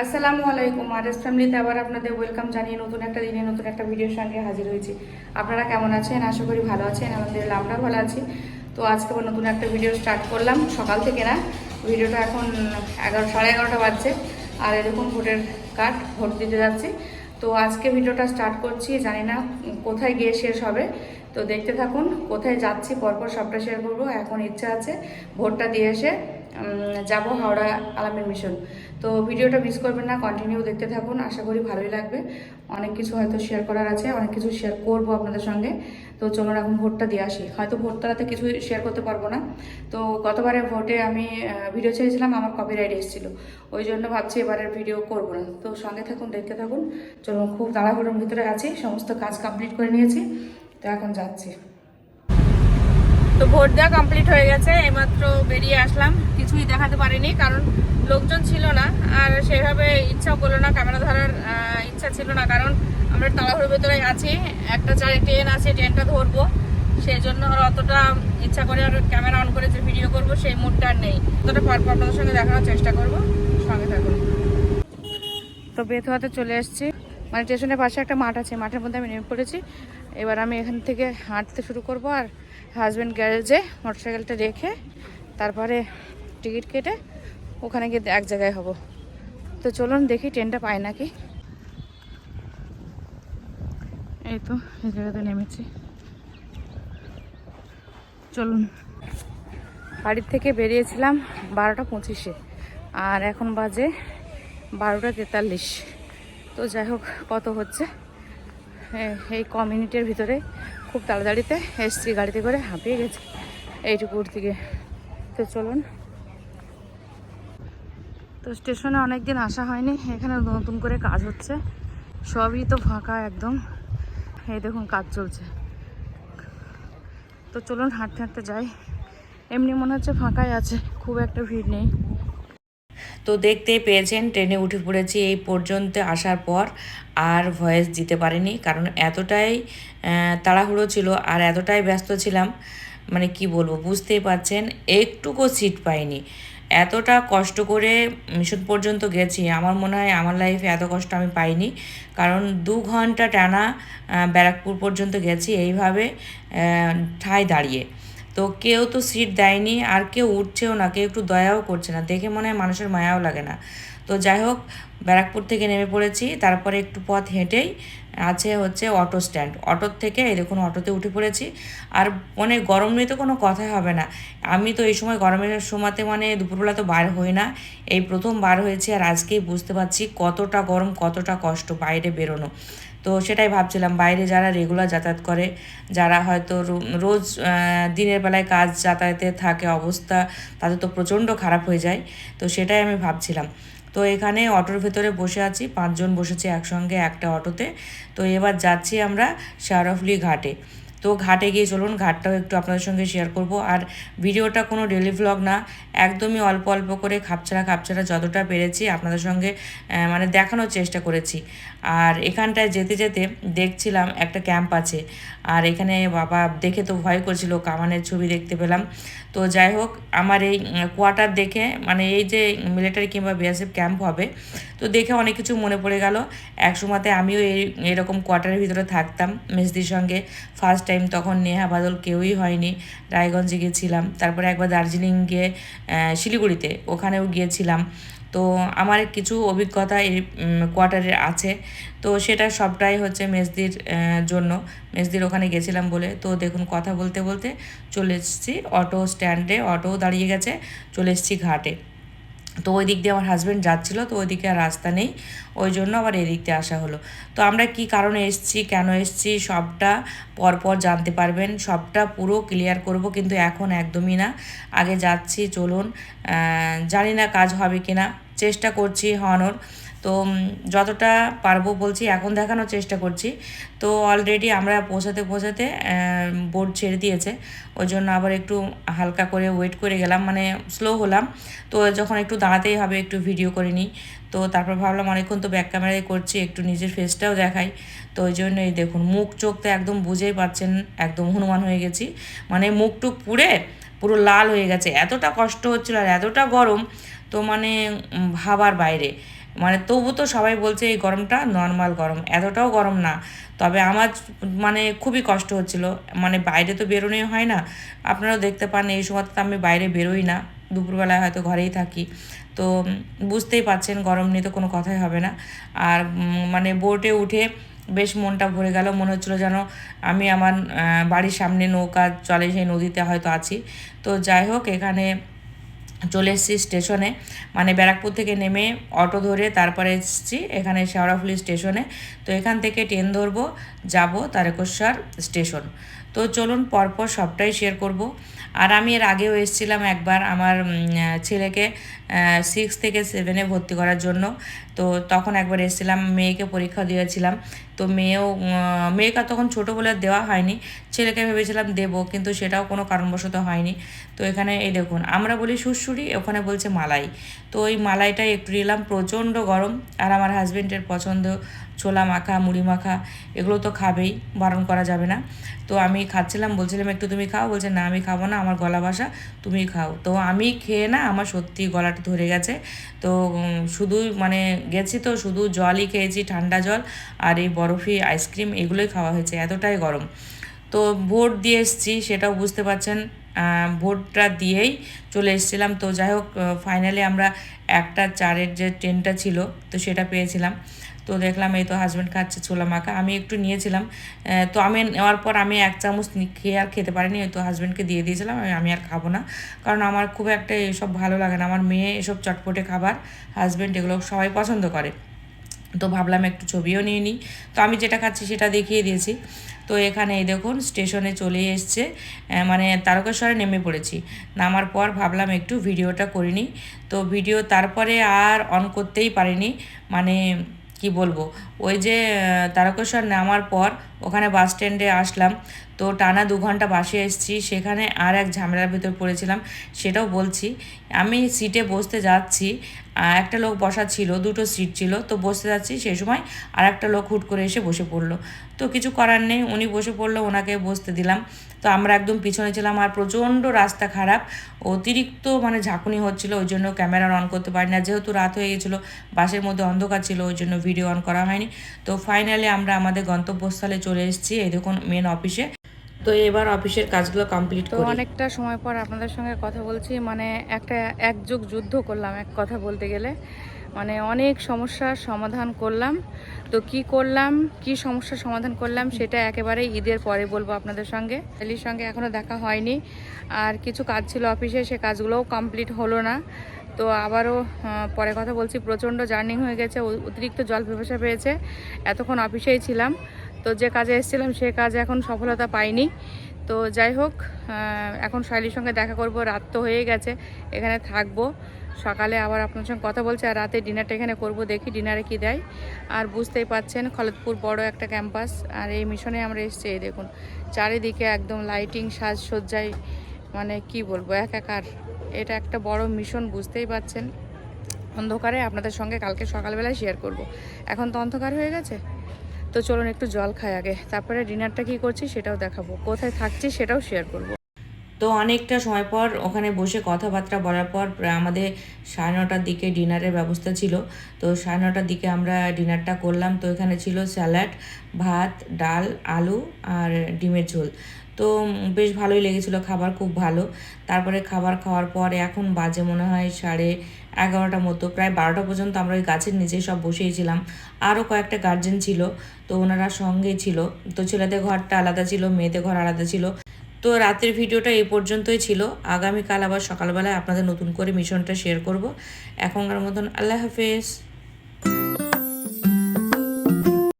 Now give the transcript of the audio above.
আসসালামু আলাইকুম আরএস ফ্যামিলিতে আবার আপনাদের ওয়েলকাম জানিয়ে নতুন একটা দিনে নতুন একটা ভিডিওর সঙ্গে হাজির হয়েছি। আপনারা কেমন আছেন? আশা করি ভালো আছেন। আমাদের আমরাও ভালো আছি। তো আজকে আবার নতুন একটা ভিডিও স্টার্ট করলাম, সকাল থেকে না। ভিডিওটা এখন এগারো, সাড়ে এগারোটা বাজছে। আর এরকম ভোটের কার্ড ভোট দিতে যাচ্ছি। তো আজকে ভিডিওটা স্টার্ট করছি, জানি না কোথায় গিয়ে শেষ হবে। তো দেখতে থাকুন, কোথায় যাচ্ছি, পরপর সবটা শেয়ার করব। এখন ইচ্ছা আছে ভোটটা দিয়ে এসে যাব হাওড়া আলামের মিশন তো ভিডিওটা মিস করবেন না কন্টিনিউ দেখতে থাকুন, আশা করি ভালোই লাগবে। অনেক কিছু হয়তো শেয়ার করার আছে, অনেক কিছু শেয়ার করব আপনাদের সঙ্গে। তো চলুন এখন ভোটটা দিয়ে আসি। হয়তো ভোটটাতে কিছু শেয়ার করতে পারব না। তো গতবারে ভোটে আমি ভিডিও চেয়েছিলাম, আমার কপিরাইট এসেছিল। ওই জন্য ভাবছি এবারের ভিডিও করব না। তো সঙ্গে থাকুন, দেখতে থাকুন। চলুন, খুব তাড়াহুড়োর ভিতরে আছি, সমস্ত কাজ কমপ্লিট করে নিয়েছি। তো এখন যাচ্ছি। তো ভোট দেওয়া কমপ্লিট হয়ে গেছে, এইমাত্র বেরিয়ে আসলাম। কিছুই দেখাতে পারিনি, কারণ লোকজন ছিল না, আর সেভাবে ইচ্ছাও করল না, ক্যামেরা ধরার ইচ্ছা ছিল না, কারণ আমরা তাড়াহুড়োর ভেতরে আছি। একটা চারে ট্রেন আছে, ট্রেনটা ধরবো। সেই জন্য আর অতটা ইচ্ছা করে আর ক্যামেরা অন করে যে ভিডিও করব, সেই মুডটা নেই। অতটা পরপর আপনাদের সঙ্গে দেখানোর চেষ্টা করব। সঙ্গে থাকুন। তো বেথুয়াতে চলে এসেছি। মানে স্টেশনের পাশে একটা মাঠ আছে, মাঠের মধ্যে আমি নেমে পড়েছি। এবার আমি এখান থেকে হাঁটতে শুরু করব আর হাজব্যান্ড গ্যারেজে মোটরসাইকেলটা রেখে তারপরে টিকিট কেটে ওখানে গিয়ে এক জায়গায় হব। তো চলুন দেখি ট্রেনটা পাই নাকি। এই তো, এই জায়গাতে নেমেছি। চলুন। বাড়ির থেকে বেরিয়েছিলাম বারোটা পঁচিশে, আর এখন বাজে বারোটা তেতাল্লিশ। তো যাই হোক, কত হচ্ছে? এই ক মিনিটের ভিতরে খুব তাড়াতাড়িতে এসছি গাড়িতে করে, হাঁপিয়ে গেছে। এইটুকুর থেকে তো চলুন। তো স্টেশনে অনেক দিন আসা হয়নি, এখানে নতুন করে কাজ হচ্ছে। সবই তো ফাঁকা একদম। এই দেখুন কাজ চলছে। তো চলুন, হাঁটতে হাঁটতে যাই। এমনি মনে হচ্ছে ফাঁকাই আছে, খুব একটা ভিড় নেই। তো দেখতেই পেয়েছেন, ট্রেনে উঠে পড়েছি এই পর্যন্ত আসার পর আর ভয়েস দিতে পারিনি। কারণ এতটাই তাড়াহুড়ো ছিল আর এতটাই ব্যস্ত ছিলাম মানে কি বলব, বুঝতেই পারছেন, একটুকু সিট পাইনি। এতটা কষ্ট করে মিশন পর্যন্ত গেছি, আমার মনে হয় আমার লাইফে এত কষ্ট আমি পাইনি। কারণ দু ঘণ্টা টানা ব্যারাকপুর পর্যন্ত গেছি, এইভাবে ঠায় দাঁড়িয়ে। তো কেউ তো সিট দেয়নি, আর কেউ উঠছেও না, কেউ একটু দয়াও করছে না। দেখে মনে হয় মানুষের মায়াও লাগে না। তো যাই হোক, ব্যারাকপুর থেকে নেমে পড়েছি, তারপরে একটু পথ হেঁটেই আছে হচ্ছে অটো স্ট্যান্ড। অটোর থেকে এই দেখুন, অটোতে উঠে পড়েছি। আর মানে গরম নিয়ে তো কোনো কথাই হবে না। আমি তো এই সময় গরমের সময়তে মানে দুপুরবেলা তো বার হই না। এই প্রথম বার হয়েছে, আর আজকেই বুঝতে পারছি কতটা গরম, কতটা কষ্ট বাইরে বেরোনো। তো সেটাই ভাবছিলাম, বাইরে যারা রেগুলার যাতায়াত করে, যারা হয়তো রোজ দিনের বেলায় কাজ যাতায়াতে থাকে অবস্থা, তাদের তো প্রচণ্ড খারাপ হয়ে যায়, তো সেটাই আমি ভাবছিলাম। তো এখানে অটোর ভেতরে বসে আছি, পাঁচজন বসেছি একসঙ্গে একটা অটোতে, তো এবার যাচ্ছি আমরা শাহরফলি ঘাটে। তো ঘাটে গিয়ে চলুন, ঘাটটাও একটু আপনাদের সঙ্গে শেয়ার করব। আর ভিডিওটা কোনো ডেলি ভ্লগ না, একদমই অল্প অল্প করে খাপছাড়া খাপছাড়া যতটা পেরেছি আপনাদের সঙ্গে মানে দেখানোর চেষ্টা করেছি। আর এখানটায় যেতে যেতে দেখছিলাম একটা ক্যাম্প আছে। আর এখানে বাবা দেখে তো ভয় করছিল, কামানের ছবি দেখতে পেলাম। তো যাই হোক, আমার এই কোয়ার্টার দেখে মানে এই যে মিলিটারি কিংবা বিএসএফ ক্যাম্প হবে, তো দেখে অনেক কিছু মনে পড়ে গেল। এক সময়তে আমিও এই, এরকম কোয়ার্টারের ভিতরে থাকতাম মেসদির সঙ্গে। ফার্স্ট টাইম তখন নেহা বাদল কেউই হয়নি রায়গঞ্জে গিয়েছিলাম। তারপরে একবার দার্জিলিং গিয়ে শিলিগুড়িতে ওখানেও গিয়েছিলাম। তো আমার কিছু অভিজ্ঞতা এই কোয়ার্টারে আছে। তো সেটা সবটাই হচ্ছে মেসদির আহ, জন্য। মেসদির ওখানে গেছিলাম বলে। তো দেখুন কথা বলতে বলতে চলে এসেছি অটো স্ট্যান্ডে অটোও দাঁড়িয়ে গেছে। চলে এসেছি ঘাটে। তো ওই দিক দিয়ে আমার হাজব্যান্ড যাচ্ছিল, তো ওইদিকে আর রাস্তা নেই। ওই জন্য আবার এদিক দিয়ে আসা হলো। তো আমরা কি কারণে এসছি, কেন এসছি, সবটা পরপর জানতে পারবেন। সবটা পুরো ক্লিয়ার করব, কিন্তু এখন একদমই না। আগে যাচ্ছি, চলুন। জানি না কাজ হবে কি না চেষ্টা করছি হওয়ানোর। তো যতটা পারব বলছি, এখন দেখানোর চেষ্টা করছি। তো অলরেডি আমরা পৌঁছাতে পৌঁছাতে বোর্ড ছেড়ে দিয়েছে। ওই জন্য আবার একটু হালকা করে ওয়েট করে গেলাম মানে স্লো হলাম। তো যখন একটু দাঁড়াতেই হবে, একটু ভিডিও করে নিই। তো তারপর ভাবলাম অনেকক্ষণ তো ব্যাক ক্যামেরায় করছি, একটু নিজের ফেসটাও দেখাই। তো ওই জন্যই দেখুন, মুখ, চোখ তো একদম বুঝেই পাচ্ছেন একদম হনুমান হয়ে গেছি। মানে মুখ টুক পুড়ে, পুরো লাল হয়ে গেছে। এতটা কষ্ট হচ্ছিল আর এতটা গরম, তো মানে ভাবার বাইরে। মানে তবু তো সবাই বলছে এই গরমটা নর্মাল গরম, এতটাও গরম না। তবে আমার মানে খুবই কষ্ট হচ্ছিল। মানে বাইরে তো বেরোনোই হয় না। আপনারাও দেখতে পান এই সময় তো আমি বাইরে বেরোই না। দুপুরবেলায় হয়তো ঘরেই থাকি। তো বুঝতেই পাচ্ছেন গরম নিয়ে তো কোনো কথাই হবে না। আর মানে বোটে উঠে বেশ মনটা ভরে গেল। মনে হচ্ছিল যেন আমি আমার বাড়ির সামনে নৌকা চলে সেই নদীতে হয়তো আছি। তো যাই হোক, এখানে চলে এসেছি স্টেশনে। মানে ব্যারাকপুর থেকে নেমে অটো ধরে তারপরে এসেছি। এখানে শেওড়াফুলি স্টেশনে। তো এখান থেকে ট্রেন ধরবো, যাব তারকেশ্বর স্টেশন। তো চলুন পরপর সবটাই শেয়ার করব। আর আমি এর আগেও এসেছিলাম একবার আমার ছেলেকে সিক্স থেকে সেভেনে ভর্তি করার জন্য। তো তখন একবার এসেছিলাম, মেয়েকে পরীক্ষা দিয়েছিলাম। তো মেয়েও মেয়েকে তখন ছোটো বলে দেওয়া হয়নি। ছেলেকে ভেবেছিলাম দেবো, কিন্তু সেটাও কোনো কারণবশত হয়নি। তো এখানে এই দেখুন, আমরা বলি সুরসুরি ওখানে বলছে মালাই। তো ওই মালাইটাই একটু নিলাম, প্রচণ্ড গরম। আর আমার হাজবেন্ডের পছন্দ ছোলা মাখা, মুড়ি মাখা, এগুলো তো খাবেই, বারণ করা যাবে না। তো আমি খাচ্ছিলাম, বলছিলাম, একটু তুমি খাও। বলছে, না, আমি খাব না, আমার গলা বাসা, তুমি খাও। তো আমি খেয়ে না, আমার সত্যি গলাটা ধরে গেছে। তো শুধু মানে গেছি তো, শুধু জলই খেয়েছি, ঠান্ডা জল আর এই বরফি আইসক্রিম, এগুলোই খাওয়া হয়েছে, এতটাই গরম। তো ভোট দিয়ে এসেছি, সেটাও বুঝতে পারছেন ভোটটা দিয়েই চলে এসেছিলাম। তো যাই হোক ফাইনালি আমরা একটা চারের যে ট্রেনটা ছিল, তো সেটা পেয়েছিলাম। তো দেখলাম এই তো হাজব্যান্ড খাচ্ছে ছোলা মাখা। আমি একটু নিয়েছিলাম তো আমি নেওয়ার পর আমি এক চামচ খেয়ে আর খেতে পারিনি তো হাজব্যান্ডকে দিয়ে দিয়েছিলাম, আমি- আর খাব না। কারণ আমার খুব একটা এসব ভালো লাগে না। আমার মেয়ে এসব চটপটে খাবার হাজব্যান্ড এগুলো সবাই পছন্দ করে। তো ভাবলাম একটু ছবিও নিয়ে নিই। তো আমি যেটা খাচ্ছি সেটা দেখিয়ে দিয়েছি। তো এখানে এই দেখুন স্টেশনে চলে এসছে মানে তারকেশ্বরে নেমে পড়েছি। নামার পর ভাবলাম একটু ভিডিওটা করে নিই তো ভিডিও তারপরে আর অন করতেই পারিনি। মানে কি বলব? ওই যে তারকেশ্বর নামার পর ওখানে বাস স্ট্যান্ডে আসলাম। তো টানা দু ঘণ্টা বাসে এসেছি। সেখানে আর এক ঝামেলার ভিতর পড়েছিলাম, সেটাও বলছি। আমি সিটে বসতে যাচ্ছি একটা লোক বসা ছিল, দুটো সিট ছিল। তো বসতে যাচ্ছি, সেই সময় আর একটা লোক হুট করে এসে বসে পড়ল। তো কিছু করার নেই, উনি বসে পড়ল, ওনাকে বসতে দিলাম। তো আমরা একদম পিছনে ছিলাম আর প্রচণ্ড রাস্তা খারাপ। অতিরিক্ত মানে ঝাঁকুনি হচ্ছিল, ওই জন্য ক্যামেরা অন করতে পারি না। যেহেতু রাত হয়ে গেছিল, বাসের মধ্যে অন্ধকার ছিল, ওই জন্য ভিডিও অন করা হয়নি। তো ফাইনালি আমরা আমাদের গন্তব্যস্থলে চলে এসেছি এই দেখুন মেন অফিসে তো এবার অফিসের কাজগুলো কমপ্লিট করি। অনেকটা সময় পর আপনাদের সঙ্গে কথা বলছি মানে একটা একযুগ যুদ্ধ করলাম এক কথা বলতে গেলে। মানে অনেক সমস্যার সমাধান করলাম। তো কি করলাম কি সমস্যার সমাধান করলাম সেটা একেবারে ঈদের পরে বলব আপনাদের সঙ্গে। এলির সঙ্গে এখনও দেখা হয়নি। আর কিছু কাজ ছিল অফিসে সে কাজগুলোও কমপ্লিট হলো না। তো আবারও পরে কথা বলছি প্রচণ্ড জার্নিং হয়ে গেছে অতিরিক্ত জল পিপাসা পেয়েছে। এতক্ষণ অফিসেই ছিলাম। তো যে কাজে এসেছিলাম সে কাজে এখন সফলতা পাইনি। তো যাই হোক এখন শাইলির সঙ্গে দেখা করব। রাত তো হয়ে গেছে, এখানে থাকব। সকালে আবার আপনার সঙ্গে কথা বলছি আর রাতে ডিনারটা এখানে করব, দেখি ডিনারে কি দেয়। আর বুঝতেই পাচ্ছেন খলদপুর বড় একটা ক্যাম্পাস আর এই মিশনে আমরা এসেছি, এই দেখুন। চারিদিকে একদম লাইটিং, সাজসজ্জায় মানে কি বলব, একাকার। এটা একটা বড় মিশন, বুঝতেই পাচ্ছেন। অন্ধকারে আপনাদের সঙ্গে কালকে সকালবেলায় শেয়ার করব। এখন তো অন্ধকার হয়ে গেছে? তো চলুন একটু জল খাই আগে। তারপরে ডিনারটা কি করছি সেটাও দেখাবো। কোথায় থাকছি সেটাও শেয়ার করব। তো অনেকটা সময় পর ওখানে বসে কথাবার্তা বলার পর, প্রায় আমাদের সাড়ে নটার দিকে ডিনারের ব্যবস্থা ছিল। তো সাড়ে নটার দিকে আমরা ডিনারটা করলাম। তো এখানে ছিল স্যালাড, ভাত, ডাল, আলু আর ডিমের ঝোল। তো বেশ ভালোই লেগেছিলো, খাবার খুব ভালো। তারপরে খাবার খাওয়ার পর এখন বাজে মনে হয় সাড়ে এগারোটা মতো, প্রায় বারোটা পর্যন্ত আমরা ওই গাছের নিচে সব বসেইছিলাম আরও কয়েকটা গার্জেন ছিল, তো ওনারা সঙ্গেই ছিল। তো ছেলেদের ঘরটা আলাদা ছিল, মেয়েদের ঘর আলাদা ছিল। তো রাতের ভিডিওটা এই পর্যন্তই ছিল। আগামীকাল আবার সকালবেলায় আপনাদের নতুন করে মিশনটা শেয়ার করব। এখনকার মতন আল্লাহ হাফেজ।